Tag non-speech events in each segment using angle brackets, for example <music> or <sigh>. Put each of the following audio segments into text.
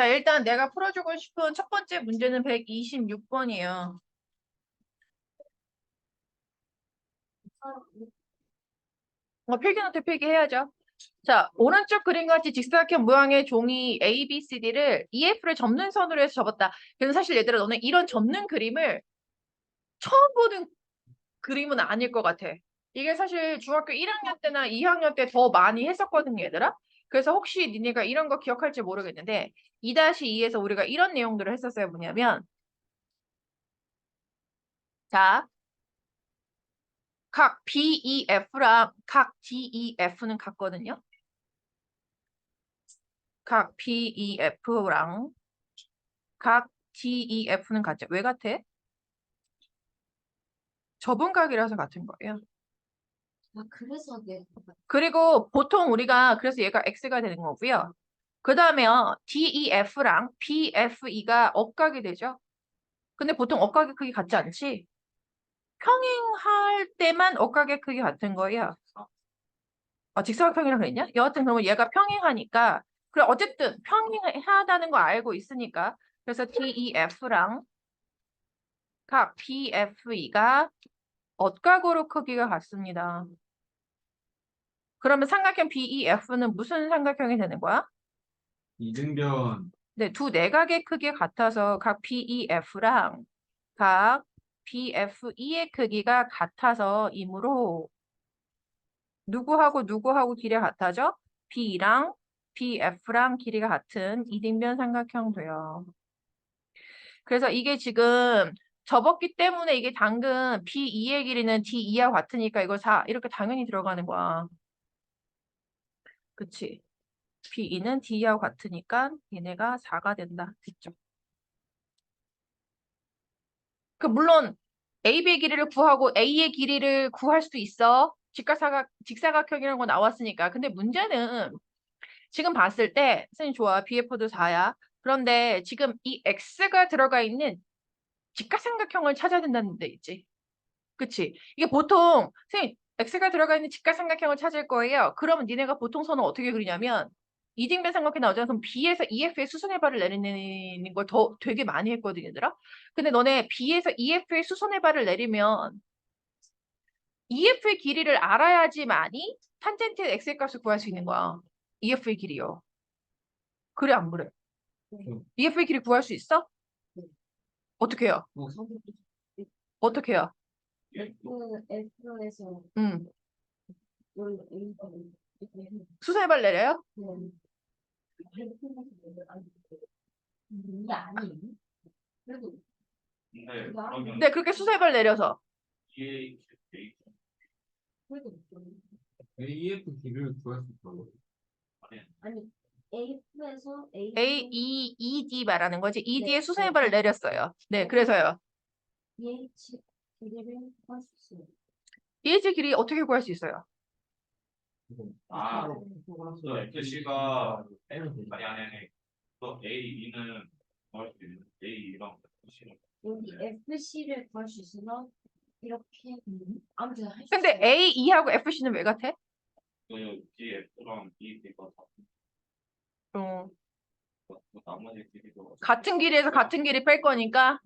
자, 일단 내가 풀어주고 싶은 첫 번째 문제는 126번이에요. 어, 필기노트 필기해야죠. 자, 오른쪽 그림같이 직사각형 모양의 종이 A, B, C, D를 EF를 접는 선으로 해서 접었다. 그래서 사실 얘들아 너는 이런 접는 그림을 처음 보는 그림은 아닐 것 같아. 이게 사실 중학교 1학년 때나 2학년 때 더 많이 했었거든요, 얘들아. 그래서 혹시 니네가 이런 거 기억할지 모르겠는데 2-2에서 우리가 이런 내용들을 했었어요. 뭐냐면 자, 각 BEF랑 각 DEF는 같거든요. 각 BEF랑 각 DEF는 같죠. 왜 같아? 저분각이라서 같은 거예요. 아, 그래서 내 그리고 보통 우리가 그래서 얘가 x가 되는 거고요. 그 다음에 DEF랑 BFE가 억각이 되죠. 근데 보통 억각의 크기 같지 않지? 평행할 때만 억각의 크기 같은 거예요. 아, 직사각형이라 그랬냐? 여하튼 그러면 얘가 평행하니까 그래 어쨌든 평행하다는 거 알고 있으니까 그래서 DEF랑 각 BFE가 억각으로 크기가 같습니다. 그러면 삼각형 BEF는 무슨 삼각형이 되는 거야? 이등변 네, 두 내각의 크기가 같아서 각 BEF랑 각 BFE의 크기가 같아서 이므로 누구하고 누구하고 길이가 같아져? B랑 BF랑 길이가 같은 이등변 삼각형 돼요. 그래서 이게 지금 접었기 때문에 이게 당근 B2의 길이는 D2와 같으니까 이거 4 이렇게 당연히 들어가는 거야. 그치? B2는 D하고 같으니까 얘네가 4가 된다. 됐죠? 그 물론 AB의 길이를 구하고 A의 길이를 구할 수 있어. 직각사각, 직사각형이라는 거 나왔으니까. 근데 문제는 지금 봤을 때 선생님 좋아. BF도 4야. 그런데 지금 이 X가 들어가 있는 직각삼각형을 찾아야 된다는 데 있지. 그치? 이게 보통 선생님 X가 들어가 있는 직각삼각형을 찾을 거예요. 그러면 니네가 보통 선을 어떻게 그리냐면 이등변 삼각형 나오잖아. 그럼 B에서 EF의 수선의 발을 내리는 걸 더 되게 많이 했거든, 얘들아. 근데 너네 B에서 EF의 수선의 발을 내리면 EF의 길이를 알아야지만이 탄젠트 X의 값을 구할 수 있는 거야. EF의 길이요. 그래, 안 그래? 네. EF의 길이 구할 수 있어? 네. 어떻게 해요? 뭐 어떻게 해요? F F에서 음, 올 A를 이렇게 해. 수선의 발 내려요? 네. 네 네, 그렇게 수선의 발 내려서. AF 길이를 구할 수 있다고 아니 F에서 A A, E, E, D 말하는 거지. E, D의 네, 수선의 네. 발을 내렸어요. 네, 그래서요. EH 길이를 구할 수 있어요. EH 길이 어떻게 구할 수 있어요? 아, 저 FC가 아니 아니 아니 또 A2는 구할 수 있는 A2랑 FC는 여기 FC를 구할 수 있으면 이렇게 아무튼 할수 근데 있어요. A, E하고 FC는 왜 같아? 그 DF랑 BD가 다 어, 그 나머지 길이도 같은 길이에서 같은 길이 뺄 거니까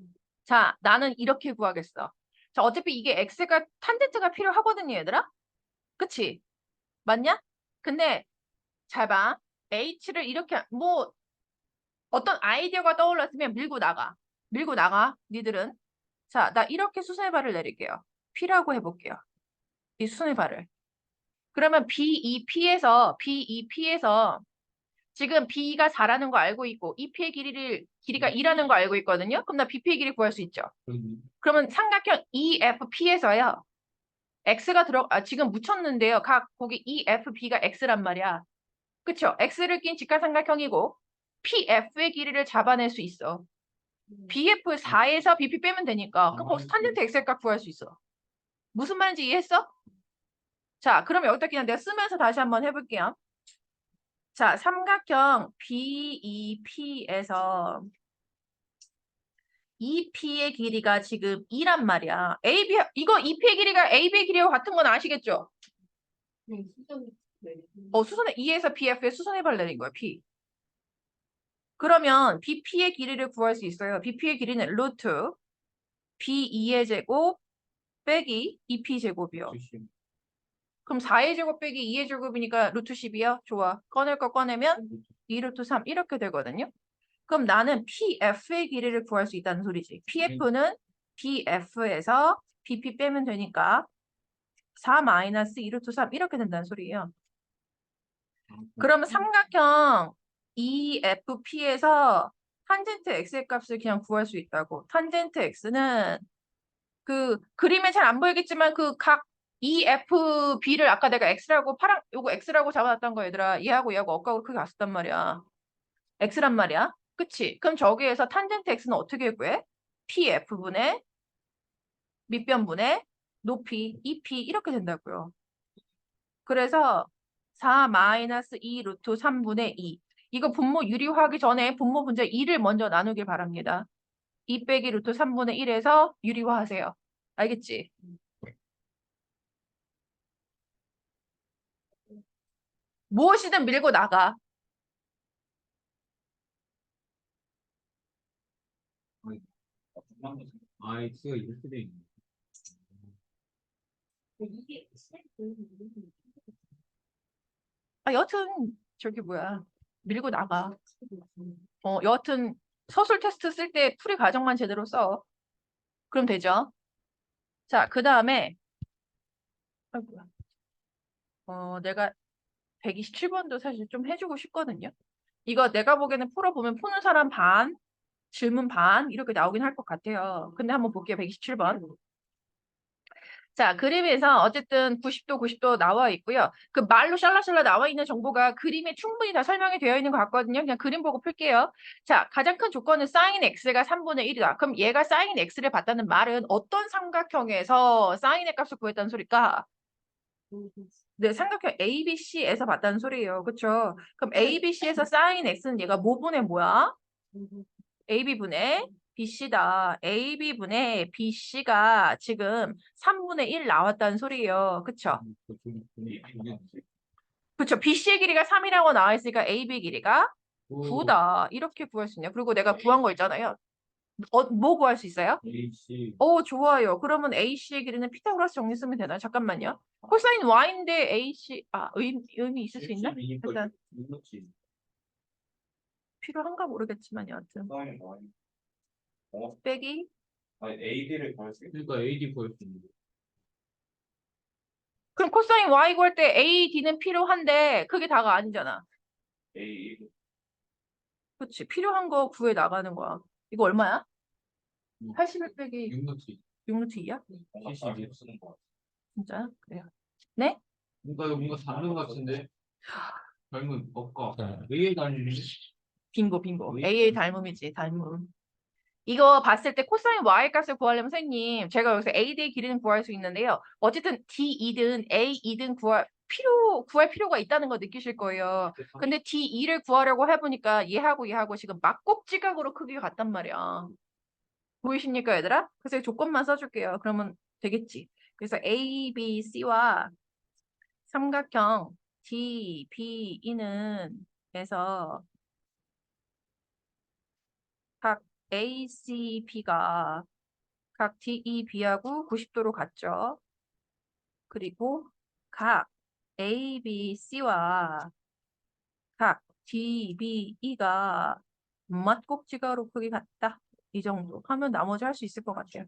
자, 나는 이렇게 구하겠어. 자, 어차피 이게 X가 탄젠트가 필요하거든요, 얘들아. 그치? 맞냐? 근데 잘 봐. H를 이렇게 뭐 어떤 아이디어가 떠올랐으면 밀고 나가. 밀고 나가. 니들은. 자, 나 이렇게 수선의 발을 내릴게요. P라고 해볼게요. 이 수선의 발을. 그러면 BEP에서 BEP에서 지금 B가 4라는 거 알고 있고 EP의 길이를 길이가 2라는 거 알고 있거든요. 그럼 나 BP의 길이 구할 수 있죠. 그러면 삼각형 EFP에서요. X가 들어 아, 지금 묻혔는데요. 각 거기 EFB가 X란 말이야. 그쵸? X를 낀 직각삼각형이고 PF의 길이를 잡아낼 수 있어. 음. BF 4에서 BP 빼면 되니까 그럼 거기서 탄젠트 X의 값 구할 수 있어. 무슨 말인지 이해했어? 자, 그럼 여기다 그냥 내가 쓰면서 다시 한번 해볼게요. 자, 삼각형 BEP에서 EP의 길이가 지금 2란 말이야. AB 이거 EP의 길이가 AB의 길이와 같은 건 아시겠죠? 네, 네. 어, 수선의 E에서 BF의 수선의 발 내린 거야, P. 그러면 BP의 길이를 구할 수 있어요. BP의 길이는 루트 B2의 제곱 빼기 2P 제곱이요. 그럼 4의 제곱 빼기 2의 제곱이니까 루트 10이요? 좋아. 꺼낼 거 꺼내면 2 루트 3 이렇게 되거든요. 그럼 나는 PF의 길이를 구할 수 있다는 소리지. PF는 BF에서 BP 빼면 되니까 4 마이너스 2 루트 3 이렇게 된다는 소리예요. 그러면 삼각형 EFP에서 탄젠트 X의 값을 그냥 구할 수 있다고. 탄젠트 X는 그 그림에 잘 안 보이겠지만 그 각 EFB를 아까 내가 X라고 파랑 요거 X라고 잡아놨던 거 얘들아. 얘하고 얘하고 억각으로 크게 갔었단 말이야. X란 말이야. 그치? 그럼 저기에서 탄젠트 X는 어떻게 구해? PF분의 밑변분의 높이 EP 이렇게 된다고요. 그래서 4 마이너스 2 루트 3분의 2. 이거 분모 유리화하기 전에 분모 분자 2를 먼저 나누길 바랍니다. 2 빼기 루트 3분의 1에서 유리화하세요. 알겠지? 무엇이든 밀고 나가. 아, X가 이렇게 돼 있네. 아, 여튼 저기 뭐야. 밀고 나가. 어, 여하튼 서술 테스트 쓸 때 풀이 과정만 제대로 써. 그럼 되죠. 자, 그 다음에. 어, 내가 127번도 사실 좀 해주고 싶거든요. 이거 내가 보기에는 풀어보면 푸는 사람 반, 질문 반 이렇게 나오긴 할 것 같아요. 근데 한번 볼게요. 127번. 자, 그림에서 어쨌든 90도, 90도 나와 있고요. 그 말로 샬라샬라 나와 있는 정보가 그림에 충분히 다 설명이 되어 있는 것 같거든요. 그냥 그림 보고 풀게요. 자, 가장 큰 조건은 sin x가 3분의 1이다. 그럼 얘가 sin x를 봤다는 말은 어떤 삼각형에서 sin의 값을 구했다는 소리일까? 네, 삼각형 ABC에서 봤다는 소리예요. 그렇죠? 그럼 ABC에서 sin x는 얘가 뭐분의 뭐야? AB분의 BC다. AB분의 BC가 지금 3분의 1 나왔다는 소리예요. 그쵸? 그쵸? BC의 길이가 3이라고 나와 있으니까 AB 길이가 9다. 이렇게 구할 수 있네요. 그리고 내가 구한 거 있잖아요. 어, 뭐 구할 수 있어요? AC. 오, 좋아요. 그러면 AC의 길이는 피타고라스 정리 쓰면 되나요? 잠깐만요. 코사인 Y인데 AC, 아, 의, 의미 있을 수 있나? 일단 필요한가 모르겠지만 여하튼. 어, 빼기 아니 AD를 구할 수 있어. 그러니까 AD 구할 수 있는 거. 그럼 코사인 Y 구할 때 AD는 필요한데 그게 다가 아니잖아. A 그렇지. 필요한 거 구해 나가는 거야. 이거 얼마야? 음. 81 빼기 6노트. 6루트 2야? 뭔가 CC. 다르게 쓰는 거 같아. 진짜? 그래요. 뭔가 이거 뭔가 다른 것 같은데. 젊은 업가. 의에 다니는. 빙고 빙고. 왜? AA 닮음이지. 닮음. 이거 봤을 때 코사인 Y 값을 구하려면 선생님 제가 여기서 AD의 길이는 구할 수 있는데요. 어쨌든 D2든 A2든 구할 필요 구할 필요가 있다는 거 느끼실 거예요. 근데 D2를 구하려고 해보니까 얘하고 얘하고 지금 막꼭지각으로 크기가 같단 말이야. 보이십니까, 얘들아? 그래서 조건만 써줄게요. 그러면 되겠지. 그래서 A, B, C와 삼각형 D, B, E는 에서 각 A, C, B가 각 D, E, B하고 90도로 같죠. 그리고 각 A, B, C와 각 D, B, E가 맞꼭지가로 크기 같다. 이 정도 하면 나머지 할 수 있을 것 같아요.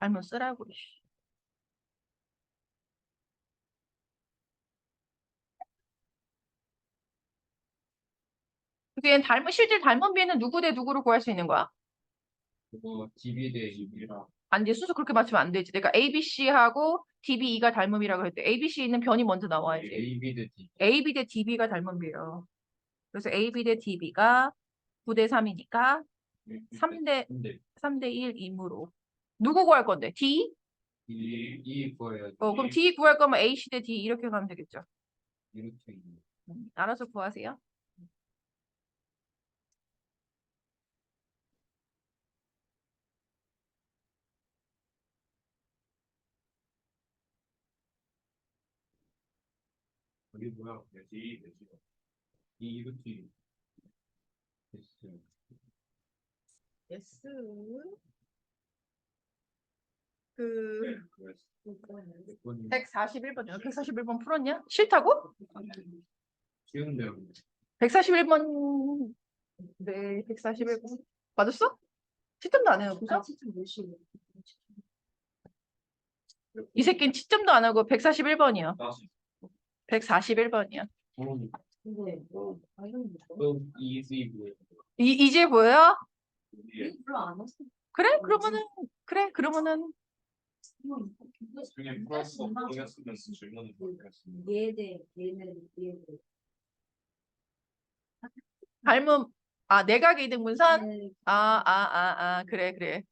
알면 쓰라고. 씨. 그게 닮은 실질 닮은 비는 누구 대 누구로 구할 수 있는 거야? 그거 DB 대 EB랑. 안 돼. 순서 그렇게 맞추면 안 되지. 내가 ABC하고 DBE가 닮음이라고 했대. ABC는 변이 먼저 나와야지. AB 대 D. AB 대 DB가 닮은 비예요. 그래서 AB 대 DB가 9 대 3이니까 3대 근데 3대 1 임으로 누구 구할 건데? D? E E 구해야지. 어, 그럼 D 구할 거면 AC 대 D 이렇게 가면 되겠죠. 이렇게. 음, 알아서 구하세요. 여기 뭐야? D, D. 이 이루티. 됐어. 예스. 그 그래서 이건 141번이요. 141번 풀었냐? 싫다고? 쉬운데요. 141번 네, 141번 맞았어? 시점도 안 해놓고서? 아, 진짜 몇시 이 새끼는 시점도 안 하고 141번이요. 다시 141번이야. 음, 근데 아 이건 또 easy 보여. 이, 이제 보여? 우리의 별로 안 왔어. 그래? 그러면은 그래 그러면은 중에 플러스 없으면 질문을 모르겠습니다. 얘대 얘는 얘대. 닮음 아 내각 이등분선 네, 아아 아 아 그래 그래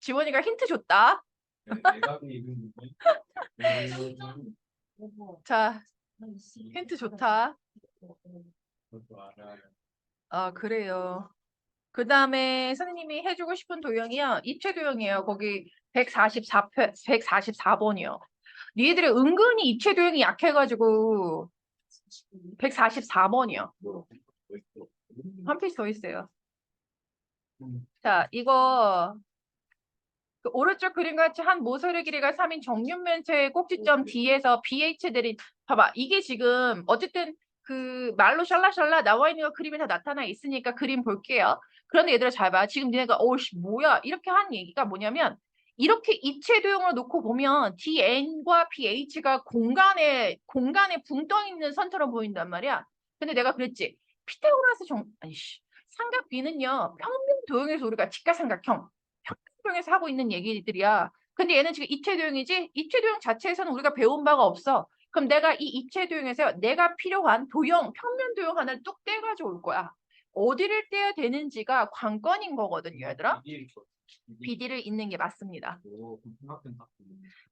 지원이가 힌트 줬다 내가 이름 여보, 자 힌트 좋다. 아 그래요 그 다음에 선생님이 해주고 싶은 도형이요 입체 도형이에요 거기 144 144번이요 니네들이 은근히 입체 도형이 약해가지고 144번이요 뭐 있어? 한 페이지 더 있어요. 음. 자, 이거 그 오른쪽 그림 같이 한 모서리 길이가 3인 정육면체의 꼭지점 D에서 BH들이 봐봐. 이게 지금 어쨌든 그 말로 샬라샬라 나와 있는 거 그림이 다 나타나 있으니까 그림 볼게요. 그런데 얘들아 잘 봐. 지금 니네가 어우씨 뭐야 이렇게 한 얘기가 뭐냐면 이렇게 입체 도형으로 놓고 보면 DN과 BH가 공간에 공간에 붕 떠 있는 선처럼 보인단 말이야. 근데 내가 그랬지. 피타고라스 정 아니씨 삼각 B는요 평면 도형에서 우리가 직각삼각형 평면 도형에서 하고 있는 얘기들이야. 근데 얘는 지금 입체 도형이지 입체 도형 자체에서는 우리가 배운 바가 없어. 그럼 내가 이 입체 도형에서 내가 필요한 도형 평면 도형 하나를 뚝 떼가지고 올 거야. 어디를 떼야 되는지가 관건인 거거든요, 얘들아. BD를 잇는 게 맞습니다. 오.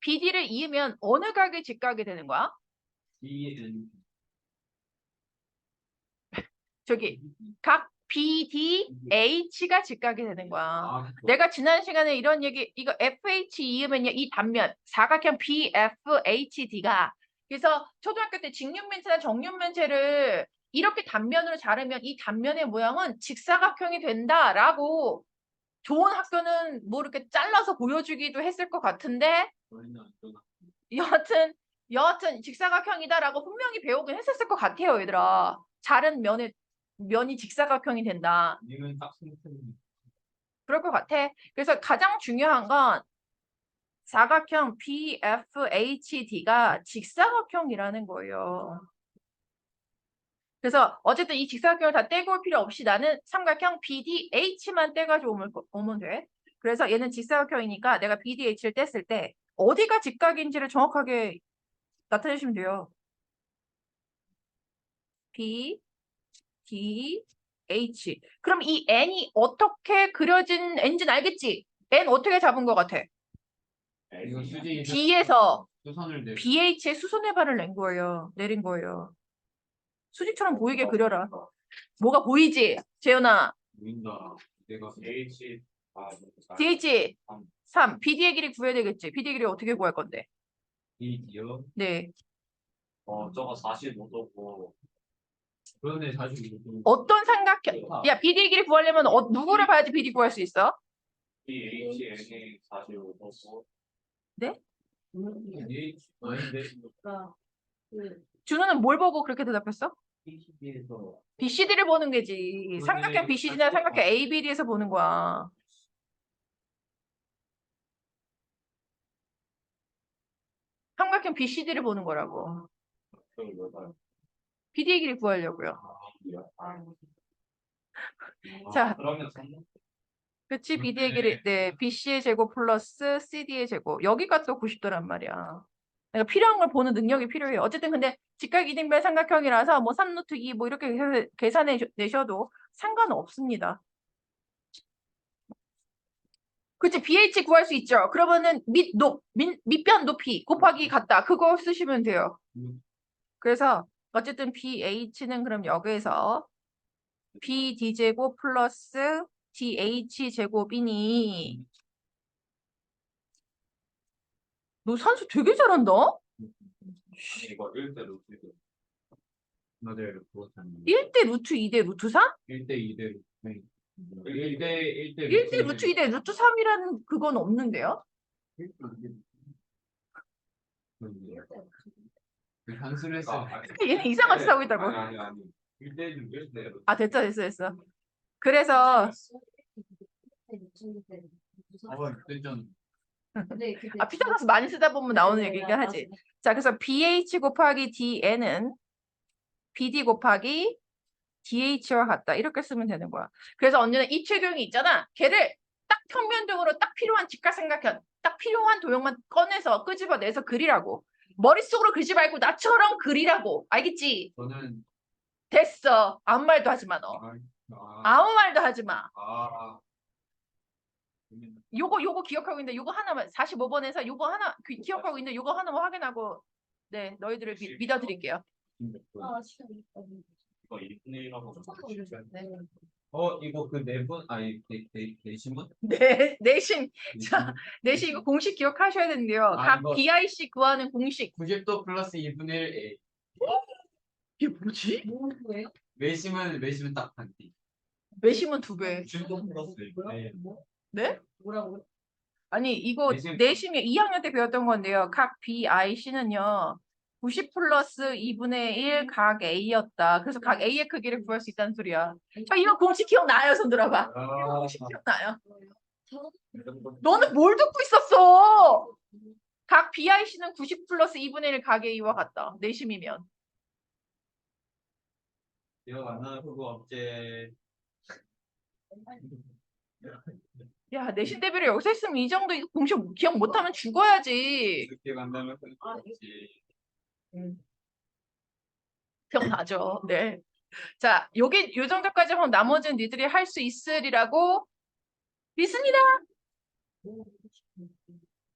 BD를 이으면 어느 각이 직각이 되는 거야? D <laughs> 저기 각 BDH가 직각이 되는 거야. 아, 그거. 내가 지난 시간에 이런 얘기 이거 FH 이으면요 이 단면 사각형 BFHD가 그래서 초등학교 때 직육면체나 정육면체를 이렇게 단면으로 자르면 이 단면의 모양은 직사각형이 된다라고 좋은 학교는 뭐 이렇게 잘라서 보여주기도 했을 것 같은데. 여하튼 여하튼 직사각형이다라고 분명히 배우긴 했었을 것 같아요 얘들아 자른 면의 면이 직사각형이 된다. 그럴 것 같아. 그래서 가장 중요한 건 사각형 BFHD가 직사각형이라는 거예요. 그래서 어쨌든 이 직사각형을 다 떼고 올 필요 없이 나는 삼각형 BDH만 떼가지고 오면, 오면 돼. 그래서 얘는 직사각형이니까 내가 BDH를 뗐을 때 어디가 직각인지를 정확하게 나타내시면 돼요. B, D, H. 그럼 이 N이 어떻게 그려진 N지는 알겠지? N 어떻게 잡은 것 같아? 이거 수지 D에서 수선을 내. BH의 수선의 발을 낸 거예요. 내린 거예요. 수직처럼 보이게 그려라. 뭐가 보이지? 재현아. 보인다. 내가 H 아 DH 3. BD의 길이 구해야 되겠지. BD의 길이 어떻게 구할 건데? 이 디어. 네. 어 저거 45도고 그런데 사실 이거 좀 어떤 삼각형? 야, BD의 길이 구하려면 어, 누구를 봐야지 BD 구할 수 있어? BHNA 45도고 그 준호는 뭘 보고 그렇게 대답했어? BCD를 보는 게지. 삼각형 BCD나 삼각형 ABD에서 보는 거야. 삼각형 BCD를 보는 거라고. BD의 길이 구하려고요. 아, 자, 그치? BD의 길이, 네, BC의 제곱 플러스 CD의 제곱. 여기가 또 90도란 말이야. 내가 필요한 걸 보는 능력이 필요해요. 어쨌든 근데 직각 이등변 삼각형이라서 뭐 3루트 2 뭐 이렇게 계산- 계산해 주- 내셔도 상관없습니다. 그치? BH 구할 수 있죠? 그러면은 밑, 높, 밑, 밑변 높이 곱하기 같다. 그거 쓰시면 돼요. 음. 그래서 어쨌든 BH는 그럼 여기에서 BD제곱 플러스 DH제곱이니 너 산수 되게 잘한다? 아니 이거 1대 루트 맞아요. 그렇다는 1대 루트 2대 루트 3? 1대 2대 네. 1대 1대 1대 루트 2대 루트 3이라는 그건 없는데요? 그 단수를 했어요. <laughs> 얘는 이상한 짓 하고 있다고. 아니 아니 아니 1대 6 1대 아 됐어 됐어 됐어. 그래서 어, 아 피타고라스 많이 쓰다 보면 나오는 얘기가 하지. 자 그래서 BH 곱하기 DN은 BD 곱하기 DH와 같다 이렇게 쓰면 되는 거야. 그래서 언니는 이 최도형이 있잖아. 걔를 딱 평면도형으로 딱 필요한 직각 삼각형, 딱 필요한 도형만 꺼내서 끄집어내서 그리라고. 머릿속으로 그리지 말고 나처럼 그리라고. 알겠지? 저는 됐어. 아무 말도 하지 마 너. 아, 아, 아무 말도 하지 마. 아, 요거 요거 기억하고 있는데 요거 하나만 45번에서 요거 하나 기- 기억하고 있는데 요거 하나만 확인하고 네 너희들을 미- 믿어드릴게요. 아, 시간 이거 2분의 1하고 네. 어 이거 그 네분 아니 네 내신분 네 내신 <laughs> 자 내신 이거 공식 기억하셔야 되는데요. 아, 각 이거- BIC 구하는 공식 90도 플러스 2분의 1 A 이게 뭐지? 뭐예요? 외심은 외심은 딱 반띠 외심은 두 배. 90도 플러스 네. 뭐? 네? 뭐라고? 아니 이거 내신- 내심이 2학년 때 배웠던 건데요. 각 BIC는요. 90 플러스 2분의 1 각 A였다. 그래서 각 A의 크기를 구할 수 있다는 소리야. 저 이거 공식 기억나요? 손 들어봐. 이거 아, 공식 기억나요? 저 너는 뭘 듣고 있었어? 각 BIC는 90 플러스 2분의 1 각 A와 같다. 내심이면. 기억 안 나? 그거 없제 야, 내신 대비를 여기서 했으면 이 정도 이거 공식 기억 못하면 죽어야지. 기억 안 나면 그거 아, 없지 기억나죠? 네. 자, 요게 요 정도까지 하면 나머지는 니들이 할 수 있으리라고 믿습니다.